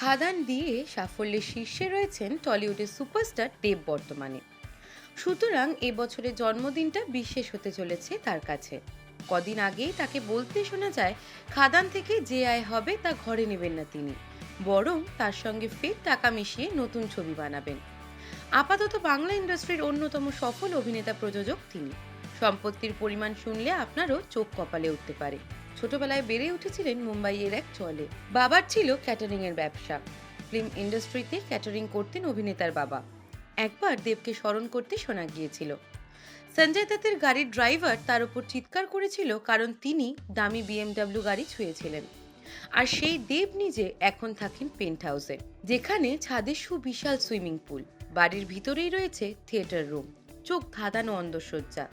খাদান দিয়ে সাফল্যের শীর্ষে রয়েছেন টলিউডের সুপারস্টার দেব বর্তমানে। সুতরাং এবছরের জন্মদিনটা বিশেষ হতে চলেছে তার কাছে। কদিন আগেই তাকে বলতে শোনা যায়, খাদান থেকে যে আয় হবে তা ঘরে নেবেন না তিনি, বরং তার সঙ্গে ফের টাকা মিশিয়ে নতুন ছবি বানাবেন। আপাতত বাংলা ইন্ডাস্ট্রির অন্যতম সফল অভিনেতা প্রযোজক তিনি। সম্পত্তির পরিমাণ শুনলে আপনারও চোখ কপালে উঠতে পারে। ছোটবেলায় বেড়ে উঠেছিলেন মুম্বাইয়ের এক চলে। বাবার ছিল ক্যাটারিং এর ব্যবসা। ফিল্ম ইন্ডাস্ট্রিতে ক্যাটারিং করতেন অভিনেতার বাবা। একবার দেবকে স্মরণ করতে শোনা গিয়েছিল। সঞ্জয় দত্তের গাড়ির ড্রাইভার তার উপর চিৎকার করেছিল কারণ তিনি দামি বিএমডাব্লিউ গাড়ি ছুঁয়েছিলেন। আর সেই দেব নিজে এখন থাকেন পেন্ট হাউসে যেখানে ছাদে সুবিশাল সুইমিং পুল। বাড়ির ভিতরেই রয়েছে থিয়েটার রুম। চোখ ধাঁধানো অন্দরসজ্জা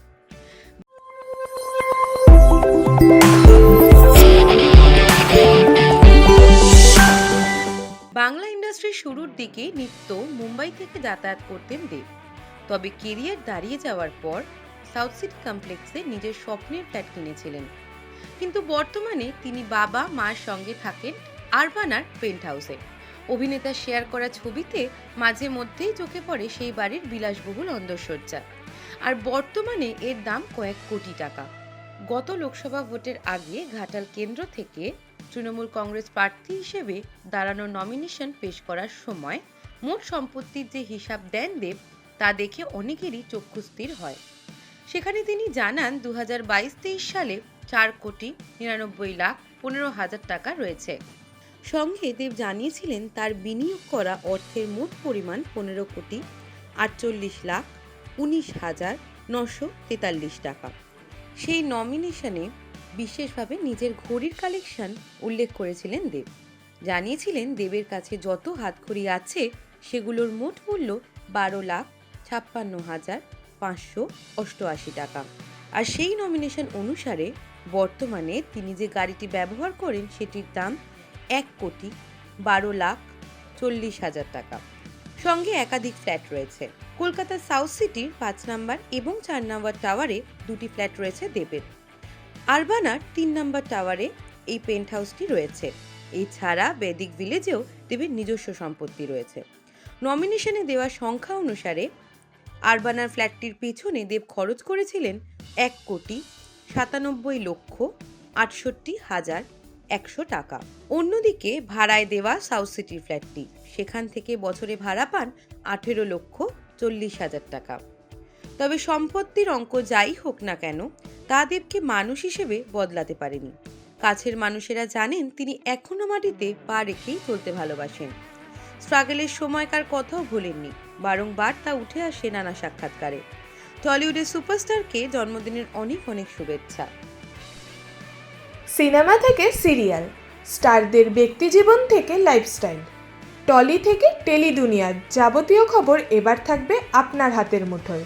ইন্ডাস্ট্রির শুরুর দিকে নিত্য মুম্বাই থেকে যাতায়াত করতেন দেব। তবে কেরিয়ার দাঁড়িয়ে যাওয়ার পর সাউথ সিটি কমপ্লেক্সে নিজের স্বপ্নের ফ্ল্যাট কিনেছিলেন। কিন্তু বর্তমানে তিনি বাবা, মার সঙ্গে থাকেন আরবানার পেন্ট হাউসে অভিনেতা শেয়ার করা ছবিতে মাঝে মধ্যেই চোখে পড়ে সেই বাড়ির বিলাসবহুল অন্দরসজ্জা আর বর্তমানে এর দাম কয়েক কোটি টাকা। গত লোকসভা ভোটের আগে ঘাটাল কেন্দ্র থেকে তৃণমূল কংগ্রেস প্রার্থী হিসেবে দাঁড়ানোর নমিনেশন পেশ করার সময় মোট সম্পত্তির যে হিসাব দেন দেব, তা দেখে অনেকেরই চক্ষুস্থির হয়। সেখানে তিনি জানান দু হাজার বাইশ তেইশ সালে চার কোটি নিরানব্বই লাখ পনেরো হাজার টাকা রয়েছে। সঙ্গে দেব জানিয়েছিলেন, তার বিনিয়োগ করা অর্থের মোট পরিমাণ পনেরো কোটি আটচল্লিশ লাখ উনিশ হাজার নশো তেতাল্লিশ টাকা। সেই নমিনেশনে বিশেষভাবে নিজের ঘড়ির কালেকশন উল্লেখ করেছিলেন দেব। জানিয়েছিলেন দেবের কাছে যত হাতঘড়ি আছে, সেগুলোর মোট মূল্য বারো লাখ ছাপ্পান্ন হাজার পাঁচশো অষ্টআশি টাকা। আর সেই নমিনেশন অনুসারে বর্তমানে তিনি যে গাড়িটি ব্যবহার করেন, সেটির দাম এক কোটি বারো লাখ চল্লিশ হাজার টাকা। সঙ্গে একাধিক ফ্ল্যাট রয়েছে। কলকাতা সাউথ সিটির পাঁচ নাম্বার এবং চার নাম্বার টাওয়ারে দুটি ফ্ল্যাট রয়েছে দেবের। আরবানার তিন নাম্বার টাওয়ারে এই পেন্ট হাউসটি রয়েছে। এছাড়া বেদিক ভিলেজেও দেবীর নিজস্ব সম্পত্তি রয়েছে। নমিনেশনে দেওয়া সংখ্যা অনুসারে আরবানার ফ্ল্যাটটির পেছনে দেব খরচ করেছিলেন এক কোটি সাতানব্বই লক্ষ আটষট্টি হাজার একশো টাকা। অন্যদিকে ভাড়ায় দেওয়া সাউথ সিটির ফ্ল্যাটটি, সেখান থেকে বছরে ভাড়া পান আঠেরো লক্ষ চল্লিশ হাজার টাকা। তবে সম্পত্তির অঙ্ক যাই হোক না কেন তা দেবকে মানুষ হিসেবে বদলাতে পারেনি। কাছের মানুষেরা জানেন তিনি এখনও মাটিতে পা রেখেই চলতে ভালোবাসেন। স্ট্রাগলের সময়কার কথাও ভোলেননি, বারংবার তা উঠে আসে নানা সাক্ষাৎকারে। টলিউডের সুপারস্টারকে জন্মদিনের অনেক অনেক শুভেচ্ছা। সিনেমা থেকে সিরিয়াল, স্টারদের ব্যক্তিজীবন থেকে লাইফস্টাইল, টলি থেকে টেলি দুনিয়ার যাবতীয় খবর এবার থাকবে আপনার হাতের মুঠোয়।